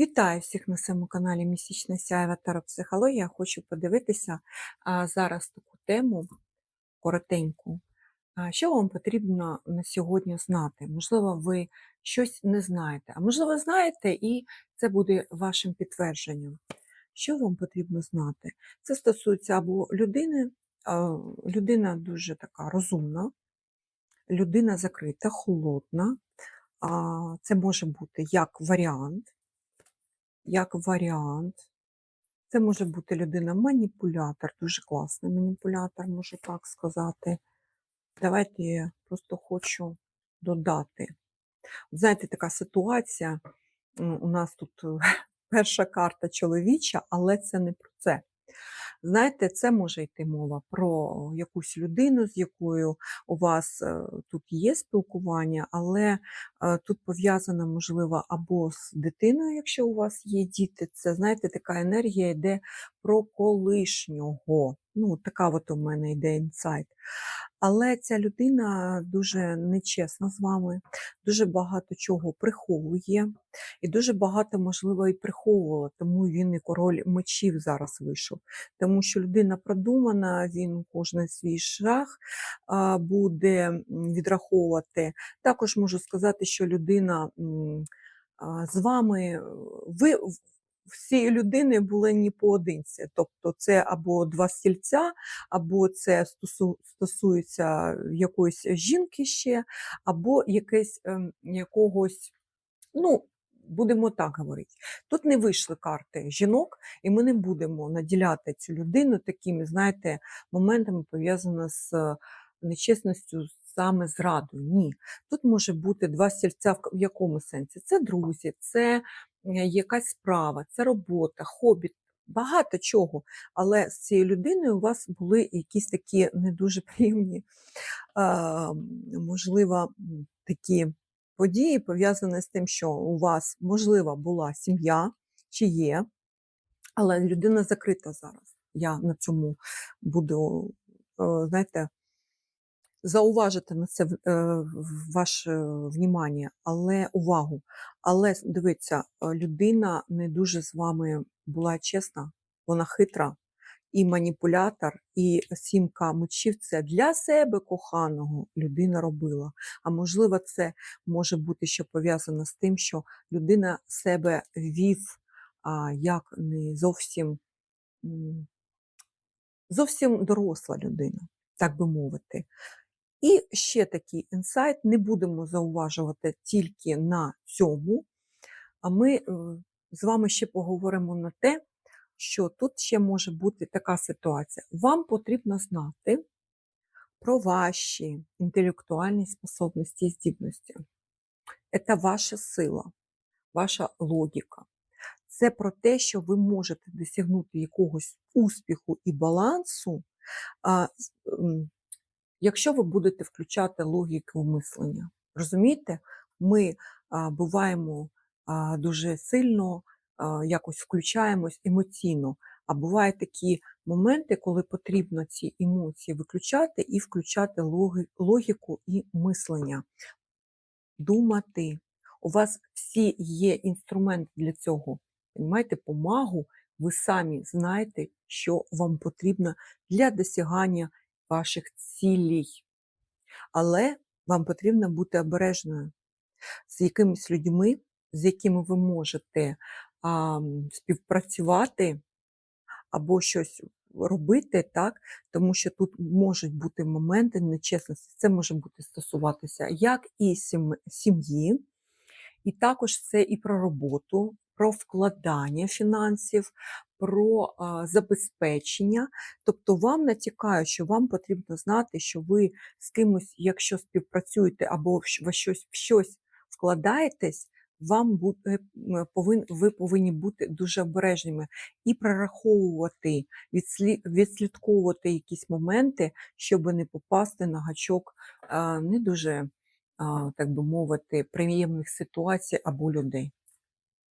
Вітаю всіх на своєму каналі Місячна Сяєва Таропсихологія. Хочу подивитися зараз таку тему коротеньку. Що вам потрібно на сьогодні знати? Можливо, ви щось не знаєте, а можливо, знаєте, і це буде вашим підтвердженням. Що вам потрібно знати? Це стосується або людини, людина дуже така розумна, людина закрита, холодна. Це може бути як варіант як варіант. Це може бути людина-маніпулятор, дуже класний маніпулятор, можу так сказати. Давайте я просто хочу додати. Знаєте, така ситуація. У нас тут е, перша карта чоловіча, але це не про це. Знаєте, це може йти мова про якусь людину, з якою у вас е, тут є спілкування, але е, тут пов'язано, можливо, або з дитиною, якщо у вас є діти. Це, знаєте, така енергія йде про колишнього. Ну, така от у мене йде інсайт. Але ця людина дуже нечесна з вами, дуже багато чого приховує, і дуже багато, можливо, і приховувала, тому він і король мечів зараз вийшов. Тому що людина продумана, він кожен свій шаг а, буде відраховувати. Також можу сказати, що людина з вами, е, ви в- в людини були не поодинці. Тобто це або два стільця, або це стосу- стосується якоїсь жінки ще, або якесь, ем, якогось, ну, будемо так говорити. Тут не вийшли карти жінок, і ми не будемо наділяти цю людину такими, знаєте, моментами, пов'язаними з е, нечесністю, саме зрадою. Ні. Тут може бути два стільця в якому сенсі? Це друзі, це якась справа, це робота, хобі, багато чого. Але з цією людиною у вас були якісь такі не дуже приємні, можливо, такі події, пов'язані з тим, що у вас, можливо, була сім'я чи є, але людина закрита зараз. Я на цьому буду, е, знаєте, зауважити на це е, ваше внімання, але увагу. Але дивіться, е, людина не дуже з вами була чесна, вона хитра. І маніпулятор, і сімка мечів це для себе коханого людина робила. А можливо, це може бути ще пов'язано з тим, що людина себе вів а, як не зовсім, зовсім доросла людина, так би мовити. І ще такий інсайт, не будемо зауважувати тільки на цьому, а ми е, з вами ще поговоримо на те, що тут ще може бути така ситуація. Вам потрібно знати про ваші інтелектуальні способності і здібності. Це ваша сила, ваша логіка. Це про те, що ви можете досягнути якогось успіху і балансу, якщо ви будете включати логіку мислення. Розумієте, ми а, буваємо а, дуже сильно а, якось включаємось емоційно. А бувають такі моменти, коли потрібно ці емоції виключати і включати логіку і мислення. Думати. У вас всі є інструменти для цього. Понімаєте, помагу, ви самі знаєте, що вам потрібно для досягання ваших цілей. Але вам потрібно бути обережною з якимись людьми, з якими ви можете а, співпрацювати або щось робити, так? тому що тут можуть бути моменти нечесності. Це може бути стосуватися як і сім'ї, і також це і про роботу, про вкладання фінансів, про забезпечення. Тобто вам натякають, що вам потрібно знати, що ви з кимось, якщо співпрацюєте або в щось, в щось вкладаєтесь, вам повин, ви повинні бути дуже обережними і прораховувати, відслі, відслідковувати якісь моменти, щоб не попасти на гачок не дуже, так би мовити, приємних ситуацій або людей.